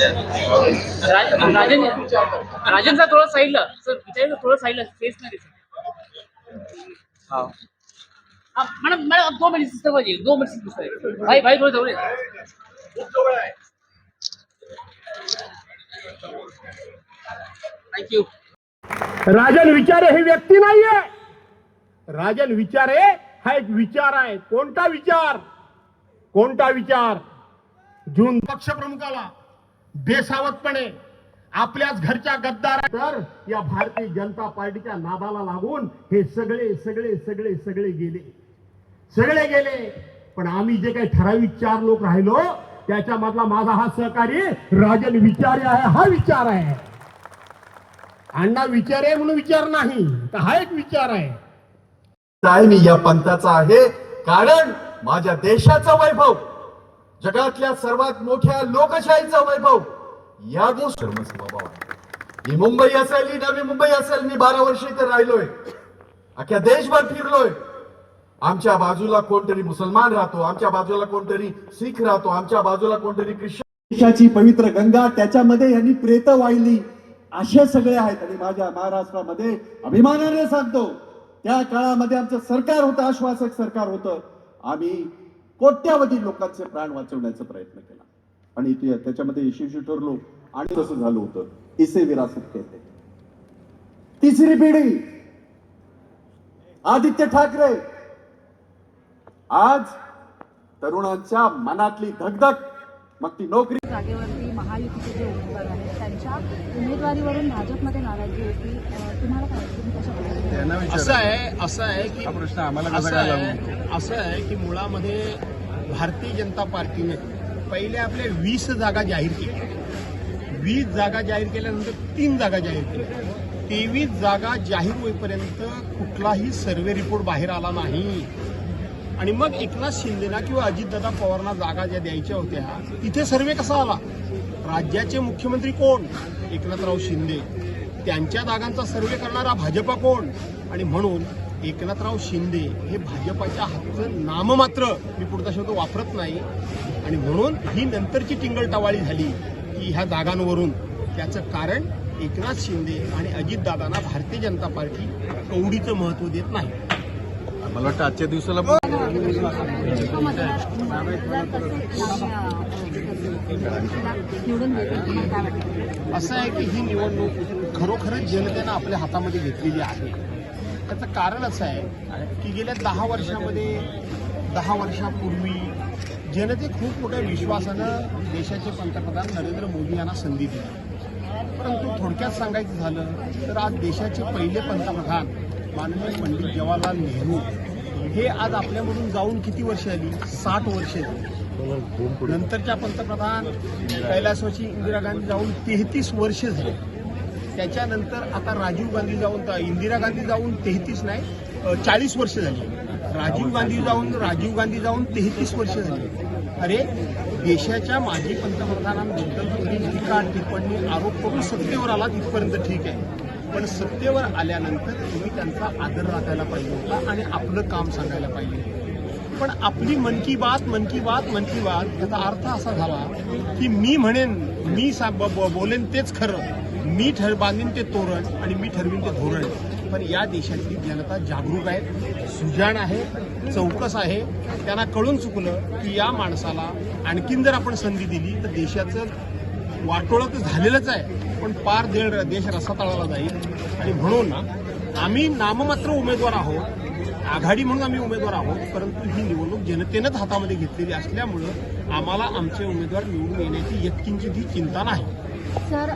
राजन राजन राजनचा थोडं साईडला. सर विचारायचं थोडं साईडला. फेस नाही दिसत. मैडम मैडम दो मिनट सिस्टर भाई दो मिनट सिस्टर भाई भाई थोड़े थोड़े थँक्यू राजन विचारे ही व्यक्ती नाहीये. राजन विचारे हा एक विचार आहे. कोणता विचार? कोणता विचार? जून पक्षप्रमुखाला बेसावतपणे आपल्याच घरच्या गद्दार तर या भारतीय जनता पार्टीच्या नादाला लागून हे सगळे सगळे सगळे सगळे गेले. सगळे गेले. पण आम्ही जे काही ठराविक चार लोक राहिलो त्याच्यामधला माझा हा सहकारी राजन विचारे आहे हा विचार आहे. अण्णा विचार आहे म्हणून विचार नाही तर हा एक विचार आहे. आहे मी या पंथाचा आहे कारण माझ्या देशाचा वैभव. जगातल्या सर्वात मोठ्या लोकशाहीचा वैभव या गोष्टी ही मुंबई असेल ही नवी मुंबई असेल मी बारा वर्ष इथे राहिलोय. अख्ख्या देशभर फिरलोय. आमच्या बाजूला कोणतरी मुसलमान राहतो आमच्या बाजूला कोणतरी सिख राहतो आमच्या बाजूला कोणतरी ख्रिश्चन देशाची पवित्र गंगा त्याच्यामध्ये यांनी प्रेत वाहिली. असे सगळे आहेत. आणि माझ्या महाराष्ट्रामध्ये अभिमानाने सांगतो त्या काळामध्ये आमचं सरकार होतं आश्वासक सरकार होतं. आम्ही कोट्यावधी लोकांचे प्राण वाचवण्याचा प्रयत्न केला. आणि ते- त्याच्यामध्ये यशस्वी ठरलो आणि तसं झालं होतं. इसे विरासत केले तिसरी पिढी आदित्य ठाकरे. आज तरुणांच्या मनातली धगधग मग ती नोकरी जागेवरती महायुतीचे जे उमेदवार आहेत त्यांच्या उमेदवारीवरून भाजपमध्ये नाराजी होती. तुम्हाला काय वाटतं? असं आहे असं आहे की प्रश्न आम्हाला असं आहे असं आहे की मुळामध्ये भारतीय जनता पार्टीने पहिले आपल्या वीस जागा जाहीर केल्या वीस जागा जाहीर केल्यानंतर तीन जागा जाहीर केल्या तेवीस जागा जाहीर होईपर्यंत कुठलाही सर्वे रिपोर्ट बाहेर आला नाही. आणि मग एकनाथ शिंदेना किंवा अजितदादा पवारांना जागा ज्या द्यायच्या होत्या तिथे सर्वे कसा आला? राज्याचे मुख्यमंत्री कोण? एकनाथराव शिंदे. त्यांच्या जागांचा सर्वे करणारा भाजपा कोण? आणि म्हणून एकनाथराव शिंदे हे भाजपाच्या हातचं नाममात्र मी पुढचा शब्द वापरत नाही. आणि म्हणून ही नंतरची टिंगलटवाळी झाली की ह्या जागांवरून. त्याचं कारण एकनाथ शिंदे आणि अजितदादांना भारतीय जनता पार्टी कवडीचं महत्त्व देत नाही. मला वाटतं आजच्या दिवसाला असं आहे की ही निवडणूक खरोखरच जनतेनं आपल्या हातामध्ये घेतलेली आहे. त्याचं कारण असं आहे की गेल्या दहा वर्षामध्ये दहा वर्षापूर्वी जनते खूप मोठ्या विश्वासानं देशाचे पंतप्रधान नरेंद्र मोदी यांना संधी दिली. परंतु थोडक्यात सांगायचं झालं तर आज देशाचे पहिले पंतप्रधान माननीय पंडित जवाहरलाल नेहरू हे आज आपल्यामधून जाऊन किती वर्ष आली? साठ वर्ष नंतरच्या पंतप्रधान कैलासवाची इंदिरा गांधी जाऊन तेहतीस वर्ष झाली. त्याच्यानंतर आता राजीव गांधी जाऊन इंदिरा गांधी जाऊन तेहतीस नाही चाळीस वर्ष झाली. राजीव गांधी जाऊन राजीव गांधी जाऊन तेहतीस वर्ष झाली. अरे देशाच्या माजी पंतप्रधानांबद्दल तुम्ही टीका टिप्पणी आरोप करून सत्तेवर आला तिथपर्यंत ठीक आहे. पण सत्तेवर आल्यानंतर तुम्ही त्यांचा आदर राखायला पाहिजे होता आणि आपलं काम सांगायला पाहिजे पण आपली मन की बात मन की बात मन की बात याचा अर्थ असा झाला की मी म्हणेन मी सा- ब- ब- बोलेन तेच खरं. मी ठर बांधीन ते तोरण आणि मी ठरवीन ते धोरण. पण या देशातली जनता जागरूक आहे सुजाण आहे चौकस आहे. त्यांना कळून चुकलं की या माणसाला आणखीन जर आपण संधी दिली तर देशाचं वाटोळं तर झालेलंच आहे. पण पार देड देश रसातळाला जाईल. आणि म्हणून आम्ही नाममात्र उमेदवार आहोत. आघाडी म्हणून आम्ही उमेदवार आहोत. परंतु ही निवडणूक जनतेनंच हातामध्ये घेतलेली असल्यामुळं आम्हाला आमचे उमेदवार निवडून येण्याची यत्किंचित ही चिंता नाही. सर